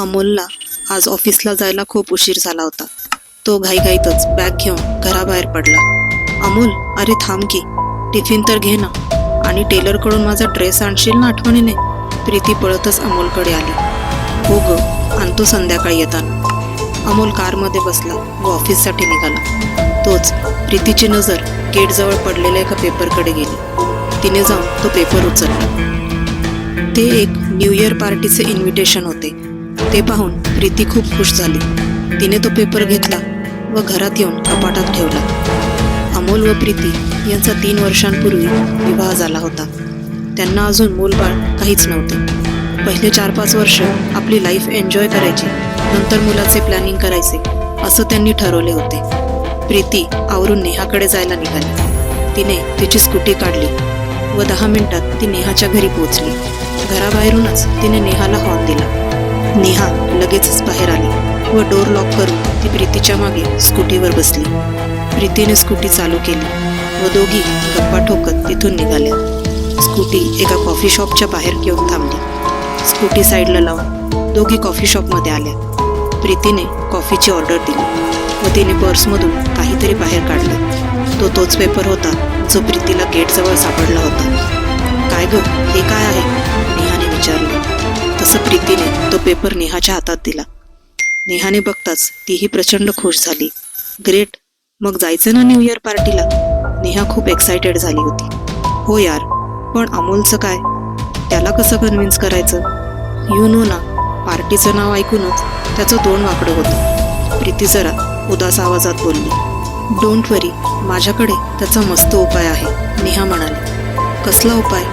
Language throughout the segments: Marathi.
अमोलला आज ऑफिसला जायला खूप उशीर झाला होता. तो घाईघाईतच बॅग घेऊन घराबाहेर पडला. अमोल अरे थांब की टिफिन तर घे ना. आणि टेलरकडून माझा ड्रेस आणशील ना आठवणीने? प्रीती पळतच अमोलकडे आली. हो ग आणतो संध्याकाळी येताना. अमोल कारमध्ये बसला व ऑफिससाठी निघाला. तोच प्रीतीची नजर गेटजवळ पडलेल्या एका पेपरकडे गेली. तिने जाऊन तो पेपर उचलला. ते एक न्यू इयर पार्टीचे इन्व्हिटेशन होते. ते पाहून प्रीती खूप खुश झाली. तिने तो पेपर घेतला व घरात येऊन कपाटात ठेवला. अमोल व प्रीती यांचा तीन वर्षांपूर्वी विवाह झाला होता. त्यांना अजून मूलबाळ काहीच नव्हते. पहिले चार पाच वर्ष आपली लाईफ एन्जॉय करायची नंतर मुलाचे प्लॅनिंग करायचे असं त्यांनी ठरवले होते. प्रीती आवरून नेहाकडे जायला निघाली. तिने तिची स्कूटी काढली व दहा मिनिटात ती नेहाच्या घरी पोहोचली. घराबाहेरूनच तिने नेहाला हॉर्न दिला. नेहा लगेचच बाहेर आली व डोर लॉक करून ती प्रीतीच्या मागे स्कूटीवर बसली. प्रीतीने स्कूटी चालू केली व दोघी गप्पा ठोकत तिथून निघाल्या. स्कूटी एका कॉफी शॉपच्या बाहेर घेऊन थांबली. स्कूटी साईडला लावून दोघी कॉफी शॉपमध्ये आल्या. प्रीतीने कॉफीची ऑर्डर दिली व तिने पर्समधून काहीतरी बाहेर काढलं. तो तोच पेपर होता जो प्रीतीला गेटजवळ सापडला होता. काय ग? हे काय आहे? नेहाने विचारलं. तसं प्रीतीने तो पेपर नेहाच्या हातात दिला. नेहाने बघताच तीही प्रचंड खुश झाली. ग्रेट मग जायचं ना न्यू इयर पार्टीला? नेहा खूप एक्सायटेड झाली होती. हो यार पण अमोलचं काय? त्याला कसं कन्व्हिन्स करायचं? यू नो ना पार्टीचं नाव ऐकूनच त्याचं तोंड वाकडं होतं. प्रीती जरा उदास आवाजात बोलली. डोंट वरी माझ्याकडे त्याचा मस्त उपाय आहे नेहा म्हणाली. कसला उपाय?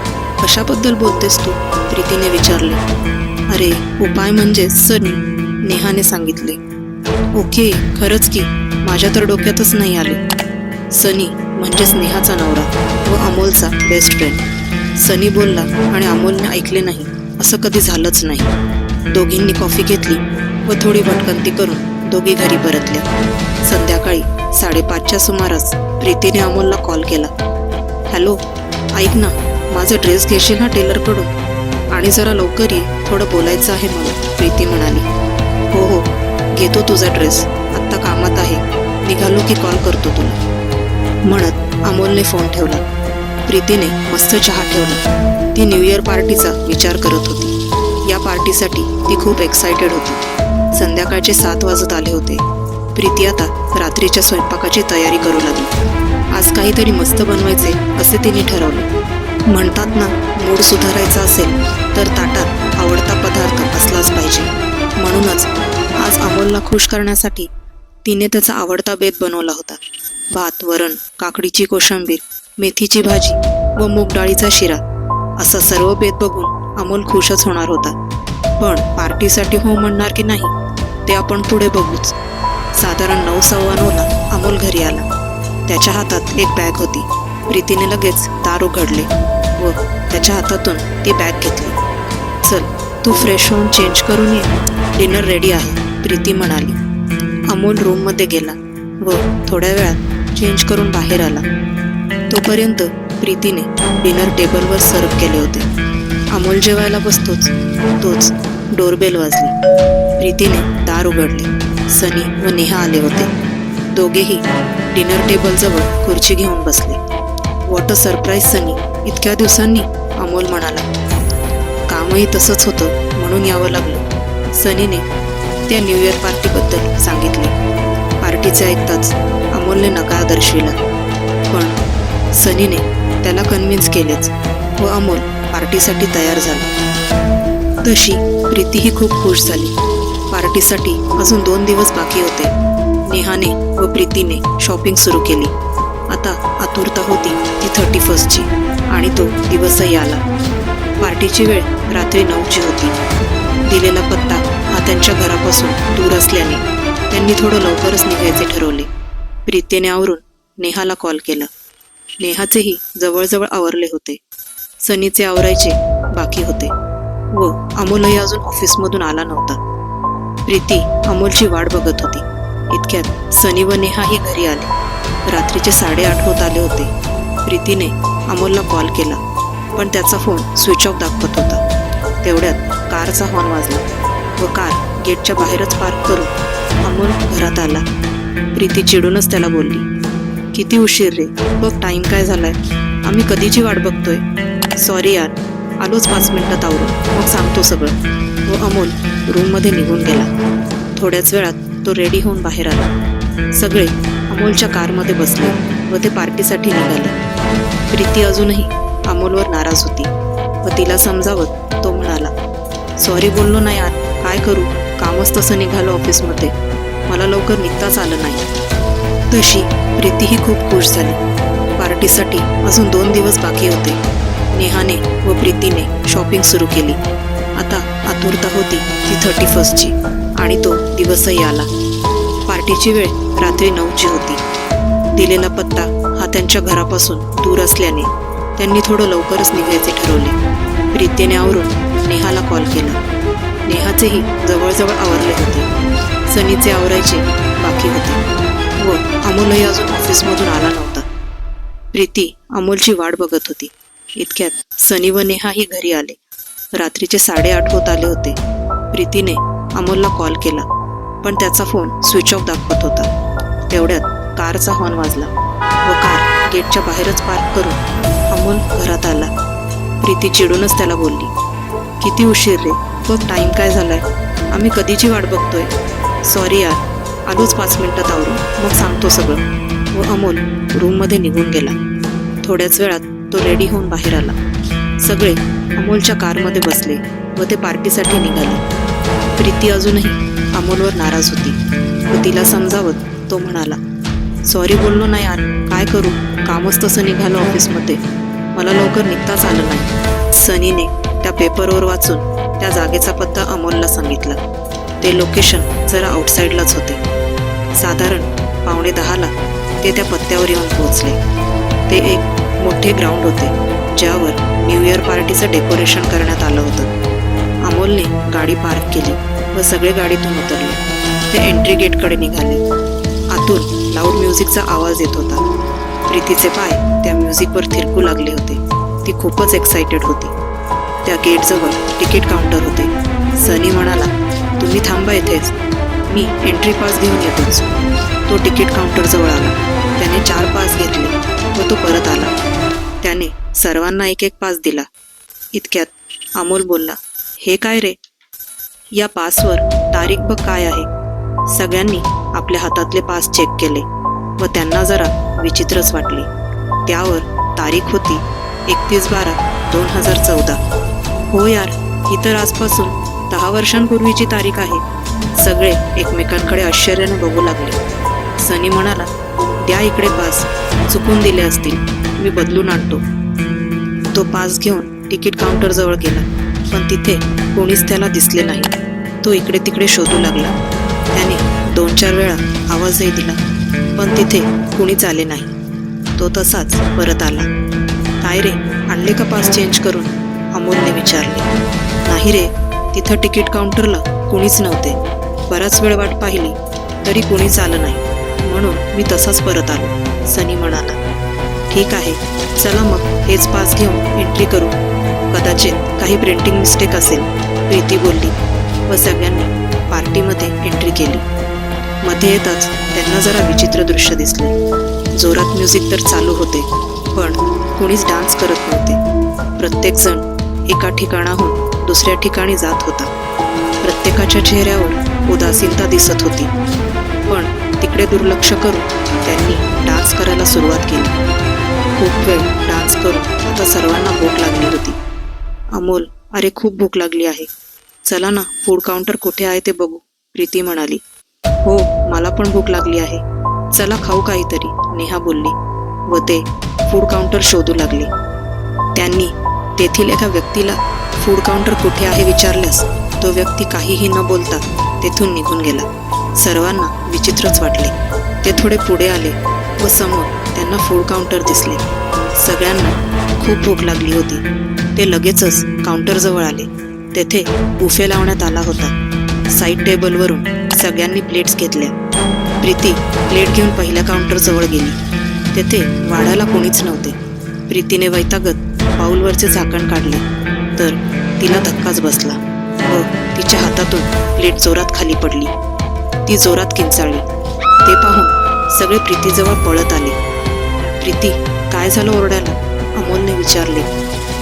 कशाबद्दल बोलतेस तू? प्रीतीने विचारले. अरे उपाय म्हणजे सनी नेहाने सांगितले. ओके खरंच की माझ्या तर डोक्यातच नाही आले. सनी म्हणजेच नेहाचा नवरा व अमोलचा बेस्ट फ्रेंड सनी बोलला आणि अमोलने ऐकले नाही असं कधी झालंच नाही. दोघींनी कॉफी घेतली व थोडी भटकंती करून दोघी घरी परतल्या. संध्याकाळी साडेपाचच्या सुमारास प्रीतीने अमोलला कॉल केला. हॅलो ऐक ना माझा ड्रेस घेशील ना टेलरकडून आणि जरा लवकर ये. थोडं बोलायचं आहे मला प्रीती म्हणाली हो हो. घेतो तुझा ड्रेस. आत्ता कामात आहे. निघालो की कॉल करतो तुला. म्हणत अमोलने फोन ठेवला. प्रीतीने मस्त चहा ठेवला. ती न्यू इयर पार्टीचा विचार करत होती. या पार्टीसाठी ती खूप एक्सायटेड होती. संध्याकाळचे सात वाजत आले होते. प्रीती आता रात्रीच्या स्वयंपाकाची तयारी करू लागली. आज काहीतरी मस्त बनवायचे असे तिने ठरवले. म्हणतात ना मूड सुधारायचा असेल. तर ताटात आवडता पदार्थ असलाच पाहिजे. म्हणूनच आज अमोलला खुश करण्यासाठी तिने त्याचा आवडता बेत बनवला होता. भात वरण काकडीची कोशिंबीर मेथीची भाजी व मूग डाळीचा शिरा असा सर्व बेत बघून अमोल खुशच होणार होता. पण पार्टीसाठी हो म्हणणार की नाही ते आपण पुढे बघूच. साधारण नऊ सव्वा नऊला अमोल घरी आला. त्याच्या हातात एक बॅग होती. प्रीतीने लगेच दार उघडले व त्याच्या हातातून ती बॅग घेतली. चल तू फ्रेश होऊन चेंज करून ये. डिनर रेडी आहे प्रीती म्हणाली. अमोल रूममध्ये गेला व थोड्या वेळात चेंज करून बाहेर आला. तोपर्यंत प्रीतीने डिनर टेबलवर सर्व केले होते. अमोल जेवायला बसतोच तोच डोरबेल वाजली. प्रीतीने दार उघडले. सनी व नेहा आले होते. दोघेही डिनर टेबलजवळ खुर्ची घेऊन बसले. What a surprise Sunny. इतक्या दिवसांनी अमोल म्हणाला. कामही तसंच होतं म्हणून यावं लागलं. सनीने त्या न्यू इयर पार्टीबद्दल सांगितले. पार्टीचे ऐकताच अमोलने नकार दर्शविला. पण सनीने त्याला कन्व्हिन्स केलेच व अमोल पार्टीसाठी तयार झाला. तशी प्रीतीही खूप खुश झाली. पार्टीसाठी अजून दोन दिवस बाकी होते. नेहाने व प्रीतीने शॉपिंग सुरू केली. आता आतुरता होती ती थर्टी फर्स्टची आणि तो दिवसही आला. पार्टीची वेळ रात्री नऊची होती. दिलेला पत्ता हा त्यांच्या घरापासून दूर असल्याने त्यांनी थोडं लवकरच निघायचे ठरवले. प्रीतीने आवरून नेहाला कॉल केला. नेहाचेही जवळजवळ आवरले होते. सनीचे आवरायचे बाकी होते व अमोलही अजून ऑफिसमधून आला नव्हता. प्रीती अमोलची वाट बघत होती. इतक्यात सनी व नेहाही घरी आले. रात्रीचे साडेआठ होत आले होते. प्रीतीने अमोलला कॉल केला. पण त्याचा फोन स्विच ऑफ दाखवत होता. तेवढ्यात कारचा हॉर्न वाजला. व कार गेटच्या बाहेरच पार्क करून अमोल घरात आला. प्रीती चिडूनच त्याला बोलली किती उशीर रे? बघ टाइम काय झालाय. आम्ही कधीची वाट बघतोय? सॉरी यार. आलोच पाच मिनिटात आवरून. मग सांगतो सगळं. व अमोल रूममध्ये निघून गेला. थोड्याच वेळात तो रेडी होऊन बाहेर आला. सगळे अमोलच्या कारमध्ये बसले व ते पार्टीसाठी निघाले. प्रीती अजूनही अमोलवर नाराज होती. व तिला समजावत तो म्हणाला सॉरी बोललो ना यार काय करू? कामच तसं निघालं ऑफिसमध्ये. मला लवकर निघताच आलं नाही. तशी प्रीतीही खूप खुश झाली. पार्टीसाठी अजून दोन दिवस बाकी होते. नेहाने व प्रीतीने शॉपिंग सुरू केली. आता आतुरता होती ती थर्टी फर्स्टची आणि तो दिवसही आला. पार्टीची वेळ रात्री नऊची होती. दिलेला पत्ता हा त्यांच्या घरापासून दूर असल्याने त्यांनी थोडं लवकरच निघायचे ठरवले. प्रीतीने आवरून नेहाला कॉल केला. नेहाचेही जवळजवळ आवरले होते. सनीचे आवरायचे बाकी होते. व अमोलही अजून ऑफिसमधून आला नव्हता. प्रीती अमोलची वाट बघत होती. इतक्यात सनी व नेहाही घरी आले. रात्रीचे साडेआठ होत आले होते. प्रीतीने अमोलला कॉल केला. पण त्याचा फोन स्विच ऑफ दाखवत होता. तेवढ्यात कारचा हॉर्न वाजला. व कार गेटच्या बाहेरच पार्क करून अमोल घरात आला. प्रीती चिडूनच त्याला बोलली किती उशीर रे? बघ टाईम काय झालाय? आम्ही कधीची वाट बघतोय? सॉरी यार आलोच पाच मिनिटात आवरून. मग सांगतो सगळं. व अमोल रूममध्ये निघून गेला. थोड्याच वेळात तो रेडी होऊन बाहेर आला. सगळे अमोलच्या कारमध्ये बसले व ते पार्टीसाठी निघाले. प्रीती अजूनही अमोलवर नाराज होती व तिला समजावत तो म्हणाला सॉरी बोललो ना यार. काय करू? कामच तसं निघालं ऑफिसमध्ये. मला लवकर निघताच आलं नाही. सनीने त्या पेपरवर वाचून त्या जागेचा पत्ता अमोलला सांगितला. ते लोकेशन जरा आउटसाईडलाच होते. साधारण पावणे दहाला ते त्या पत्त्यावर येऊन पोहोचले. ते एक मोठे ग्राउंड होते ज्यावर न्यू इयर पार्टीचं डेकोरेशन करण्यात आलं होतं. अमोलने गाडी पार्क केली व सगळे गाडीतून उतरले. ते एंट्री गेटकडे निघाले. आतून लाऊड म्युझिकचा आवाज येत होता. प्रीतीचे पाय त्या म्युझिकवर थिरकू लागले होते. ती खूपच एक्सायटेड होती. त्या गेटजवळ तिकीट काउंटर होते. सनी म्हणाला तुम्ही थांबा इथेच. मी एंट्री पास घेऊन येतोच तो तिकीट काउंटरजवळ आला. त्याने चार पास घेतले व तो परत आला. त्याने सर्वांना एक एक पास दिला. इतक्यात अमोल बोलला हे काय रे? या पासवर तारीख बघ काय आहे. सगळ्यांनी आपल्या हातातले पास चेक केले व त्यांना जरा विचित्रच वाटले. त्यावर तारीख होती एकतीस बारा दोन हजार चौदा. हो यार ही तर आजपासून दहा वर्षांपूर्वीची तारीख आहे. सगळे एकमेकांकडे आश्चर्याने बघू लागले. सनी म्हणाला त्या इकडे पास चुकून दिले असतील. मी बदलून आणतो. तो पास घेऊन तिकीट काउंटरजवळ गेला पण तिथे कोणीच त्याला दिसले नाही. तो इकडे तिकडे शोधू लागला. दोन चार वेळा आवाजही दिला पण तिथे कुणीच आले नाही. तो तसाच परत आला. काय रे आणले का पास चेंज करून? अमोलने विचारले. नाही रे तिथं तिकीट काउंटरला कुणीच नव्हते. बराच वेळ वाट पाहिली तरी कुणीच आलं नाही. म्हणून मी तसाच परत आलो सनी म्हणाला. ठीक आहे चला मग हेच पास घेऊन एंट्री करू. कदाचित काही प्रिंटिंग मिस्टेक असेल प्रीती बोलली व सगळ्यांनी पार्टीमध्ये एंट्री केली. मध्ये येताच त्यांना जरा विचित्र दृश्य दिसले. जोरात म्युझिक तर चालू होते पण कोणीच डान्स करत नव्हते. प्रत्येकजण एका ठिकाणाहून दुसऱ्या ठिकाणी जात होता. प्रत्येकाच्या चेहऱ्यावर उदासीनता दिसत होती. पण तिकडे दुर्लक्ष करून त्यांनी डान्स करायला सुरुवात केली. खूप वेळ डान्स करून आता सर्वांना भूक लागली होती. अमोल अरे खूप भूक लागली आहे. चला ना फूड काउंटर कुठे आहे ते बघू प्रीती म्हणाली. हो मला पण भूक लागली आहे. चला खाऊ काहीतरी नेहा बोलली. व ते फूड काउंटर शोधू लागले. त्यांनी तेथील एका व्यक्तीला फूड काउंटर कुठे आहे? विचारल्यास तो व्यक्ती काहीही न बोलता तेथून निघून गेला. सर्वांना विचित्रच वाटले. ते थोडे पुढे आले व समोर त्यांना फूड काउंटर दिसले. सगळ्यांना खूप भूक लागली होती. ते लगेचच काउंटरजवळ आले. तेथे बुफे लावण्यात आला होता. साईड टेबलवरून सगळ्यांनी प्लेट्स घेतल्या. प्रीती प्लेट घेऊन पहिल्या काउंटरजवळ गेली. तेथे वाढायला कोणीच नव्हते. प्रीतीने वैतागत बाऊलवरचे झाकण काढले. तर तिला धक्काच बसला. व तिच्या हातातून प्लेट जोरात खाली पडली. ती जोरात किंचाळली. ते पाहून सगळे प्रीतीजवळ पळत आले. प्रीती काय झालं ओरडायला? अमोलने विचारले.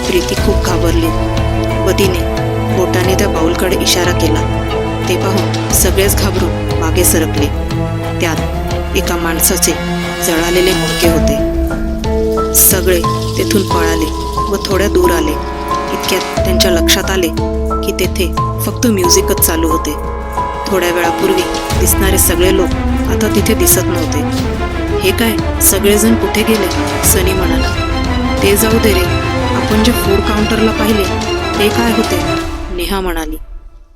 प्रीती खूप घाबरली. व तिने बोटाने त्या बाऊलकडे इशारा केला. ते पाहून सगळेच घाबरून मागे सरकले. त्यात एका माणसाचे जळालेले मुडके होते. सगळे तेथून पळाले व थोड्या दूर आले. इतक्यात त्यांच्या लक्षात आले की तेथे फक्त म्युझिकच चालू होते. थोड्या वेळापूर्वी दिसणारे सगळे लोक आता तिथे दिसत नव्हते. हे काय सगळेजण कुठे गेले? सनी म्हणाला. ते जाऊ दे रे आपण जे फूड काउंटरला पाहिले ते काय होते? नेहा म्हणाली.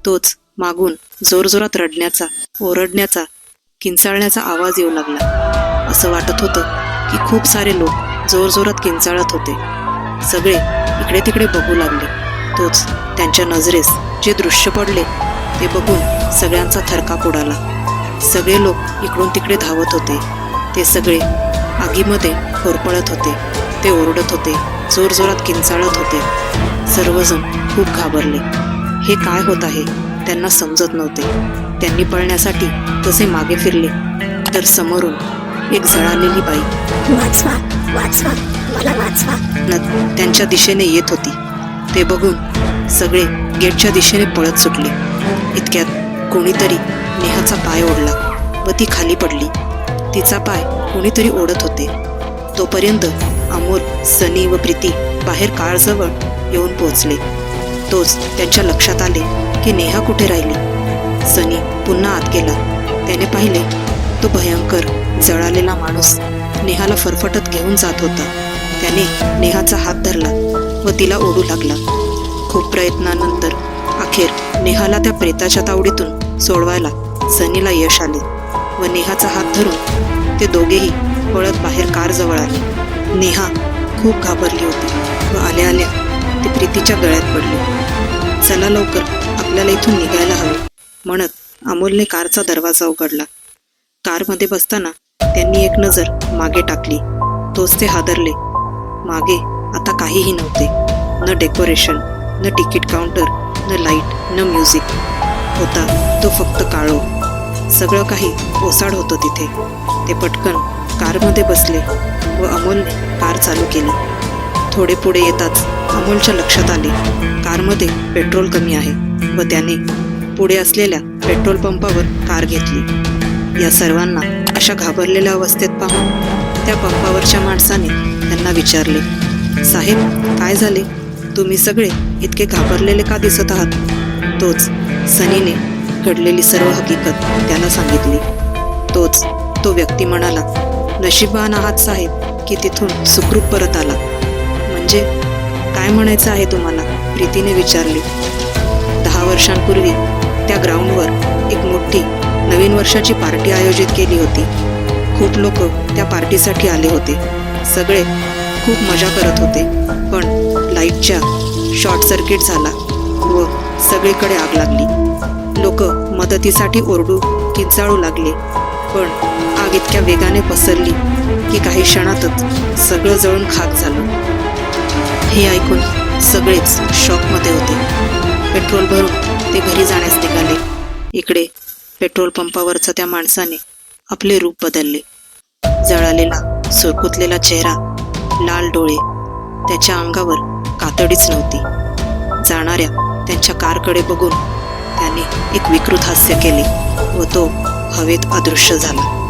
तोच मागून जोरजोरात रडण्याचा ओरडण्याचा किंचाळण्याचा आवाज येऊ लागला. असं वाटत होतं की खूप सारे लोक जोरजोरात किंचाळत होते. सगळे इकडे तिकडे बघू लागले. तोच त्यांच्या नजरेस जे दृश्य पडले ते बघून सगळ्यांचा थरकाप उडाला. सगळे लोक इकडून तिकडे धावत होते. ते सगळे आगीमध्ये होरपळत होते. ते ओरडत होते जोरजोरात किंचाळत होते. सर्वजण खूप घाबरले. हे काय होत आहे? त्यांना समजत नव्हते. त्यांनी पळण्यासाठी जसे मागे फिरले. तर समोरून एक जळालेली बाई. वाचवा वाचवा मला वाचवा. न त्यांच्या दिशेने येत होती. ते बघून सगळे गेटच्या दिशेने पळत सुटले. इतक्यात कोणीतरी नेहाचा पाय ओढला व ती खाली पडली. तिचा पाय कोणीतरी ओढत होते. तोपर्यंत अमोल सनी व प्रीती बाहेर कारजवळ येऊन पोहोचले. तोच त्यांच्या लक्षात आले. की नेहा कुठे राहिली? सनी पुन्हा आत गेला. त्याने पाहिले तो भयंकर जळालेला माणूस नेहाला फरफटत घेऊन जात होता. त्याने नेहाचा हात धरला व तिला ओढू लागला. खूप प्रयत्नानंतर अखेर नेहाला त्या प्रेताच्या तावडीतून सोडवायला सनीला यश आले व नेहाचा हात धरून ते दोघेही पळत बाहेर कारजवळ आले. नेहा खूप घाबरली होती व आल्या आल्या ती प्रीतीच्या गळ्यात पडली. चला लवकर आपल्याला इथून निघायला हवे. म्हणत अमोलने कारचा दरवाजा उघडला. कारमध्ये बसताना त्यांनी एक नजर मागे टाकली. तोच ते हादरले. मागे आता काहीही नव्हते. न डेकोरेशन न तिकीट काउंटर न लाइट न म्युझिक. होता तो फक्त काळो. सगळं काही ओसाड होतं तिथे. ते पटकन कारमध्ये बसले व अमोलने कार चालू केली. थोडे पुढे येताच अमोलच्या लक्षात आले. कारमध्ये पेट्रोल कमी आहे. व त्याने पुढे असलेल्या पेट्रोल पंपावर कार घेतली. या सर्वांना अशा घाबरलेल्या अवस्थेत पाहून त्या पंपावरच्या माणसाने त्यांना विचारले साहेब काय झाले? तुम्ही सगळे इतके घाबरलेले का दिसत आहात? तोच सनीने घडलेली सर्व हकीकत त्याला सांगितली. तोच तो व्यक्ती म्हणाला नशीबवान आहात साहेब की तिथून सुखरूप परत आला म्हणजे काय म्हणायचं आहे तुम्हाला? प्रीतीने विचारले. वर्षांपूर्वी त्या ग्राउंडवर एक मोठी नवीन वर्षाची पार्टी आयोजित केली होती. खूप लोक त्या पार्टीसाठी आले होते. सगळे खूप मजा करत होते. पण लाईटच्या शॉर्ट सर्किट झाला व सगळीकडे आग लागली. लोक मदतीसाठी ओरडू किंचाळू लागले. पण आग इतक्या वेगाने पसरली की काही क्षणातच सगळं जळून खाक झालं. हे ऐकून सगळेच शॉकमध्ये होते. पेट्रोल भरून ते घरी जाण्यास निघाले. इकडे पेट्रोल पंपावरचा त्या माणसाने आपले रूप बदलले. जळालेला सुरकुतलेला चेहरा लाल डोळे त्याच्या अंगावर कातडीच नव्हती. जाणाऱ्या त्यांच्या कारकडे बघून त्याने एक विकृत हास्य केले व तो हवेत अदृश्य झाला.